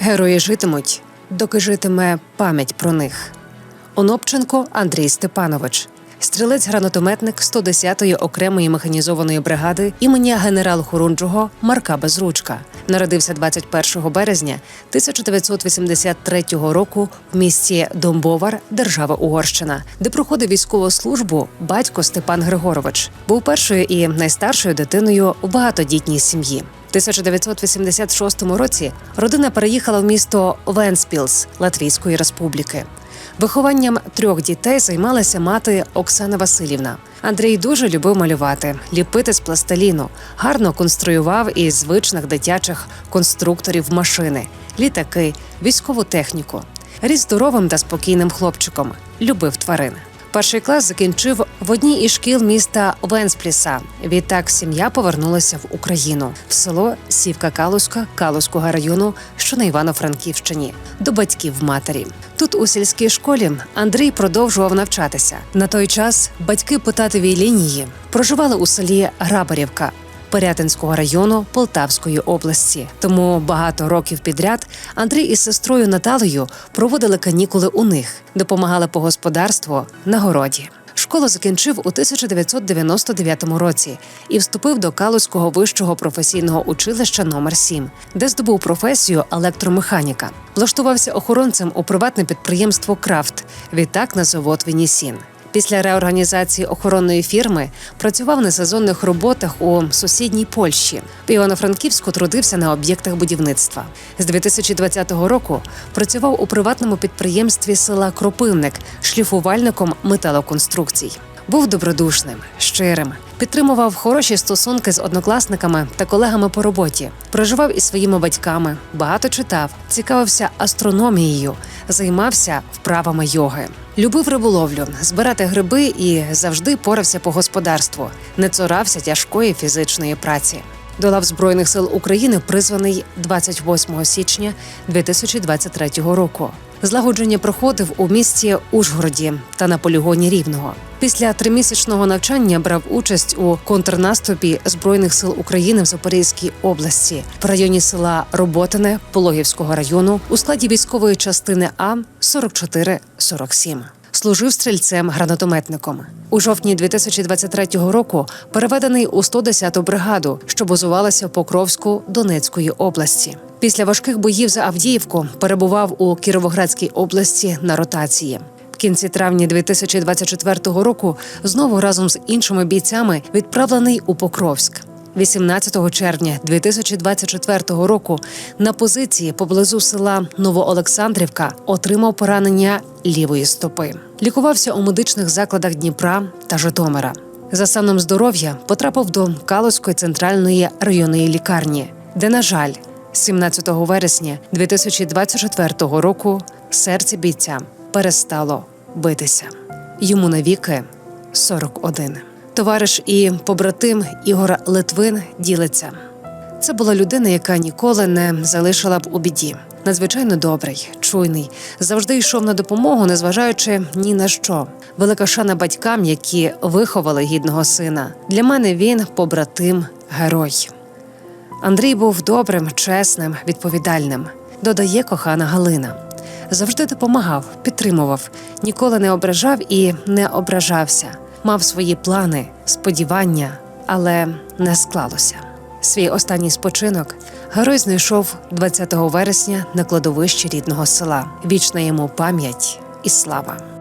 Герої житимуть, доки житиме пам'ять про них. Онопченко Андрій Степанович, стрілець-гранатометник 110-ї окремої механізованої бригади імені генерал-хорунжого Марка Безручка. Народився 21 березня 1983 року в місті Домбовар, держава Угорщина, де проходив військову службу батько Степан Григорович. Був першою і найстаршою дитиною у багатодітній сім'ї. У 1986 році родина переїхала в місто Венспілс Латвійської республіки. Вихованням трьох дітей займалася мати Оксана Васильівна. Андрій дуже любив малювати, ліпити з пластиліну, гарно конструював із звичних дитячих конструкторів машини, літаки, військову техніку. Ріс здоровим та спокійним хлопчиком, любив тварин. Перший клас закінчив в одній із шкіл міста Венспліса. Відтак сім'я повернулася в Україну в село Сівка Калуська Калуського району, що на Івано-Франківщині, до батьків матері. Тут у сільській школі Андрій продовжував навчатися. На той час батьки по татовій лінії проживали у селі Грабарівка. Пирятинського району Полтавської області. Тому багато років підряд Андрій із сестрою Наталею проводили канікули у них, допомагали по господарству на городі. Школу закінчив у 1999 році і вступив до Калузького вищого професійного училища номер 7 де здобув професію електромеханіка. Влаштувався охоронцем у приватне підприємство Крафт, відтак на завод Вінісін. Після реорганізації охоронної фірми працював на сезонних роботах у сусідній Польщі. В Івано-Франківську трудився на об'єктах будівництва. З 2020 року працював у приватному підприємстві села Кропивник шліфувальником металоконструкцій. Був добродушним, щирим, підтримував хороші стосунки з однокласниками та колегами по роботі. Проживав із своїми батьками, багато читав, цікавився астрономією, займався вправами йоги. Любив риболовлю, збирати гриби і завжди порався по господарству, не цурався тяжкої фізичної праці. До лав Збройних сил України призваний 28 січня 2023 року. Злагодження проходив у місті Ужгороді та на полігоні Рівного. Після тримісячного навчання брав участь у контрнаступі збройних сил України в Запорізькій області в районі села Роботине Пологівського району у складі військової частини А 44-47. Служив стрільцем-гранатометником. У жовтні 2023 року переведений у 110-ту бригаду, що базувалася в Покровську Донецької області. Після важких боїв за Авдіївку перебував у Кіровоградській області на ротації. В кінці травня 2024 року знову разом з іншими бійцями відправлений у Покровськ. 18 червня 2024 року на позиції поблизу села Новоолександрівка отримав поранення лівої стопи. Лікувався у медичних закладах Дніпра та Житомира. За станом здоров'я потрапив до Калузької центральної районної лікарні, де, на жаль, 17 вересня 2024 року серце бійця перестало битися. Йому навіки 41. Товариш і побратим Ігор Литвин ділиться. Це була людина, яка ніколи не залишила б у біді. Надзвичайно добрий, чуйний, завжди йшов на допомогу, незважаючи ні на що. Велика шана батькам, які виховали гідного сина. Для мене він побратим, герой. Андрій був добрим, чесним, відповідальним. Додає кохана Галина. Завжди допомагав, підтримував, ніколи не ображав і не ображався. Мав свої плани, сподівання, але не склалося. Свій останній спочинок герой знайшов 20 вересня на кладовищі рідного села. Вічна йому пам'ять і слава.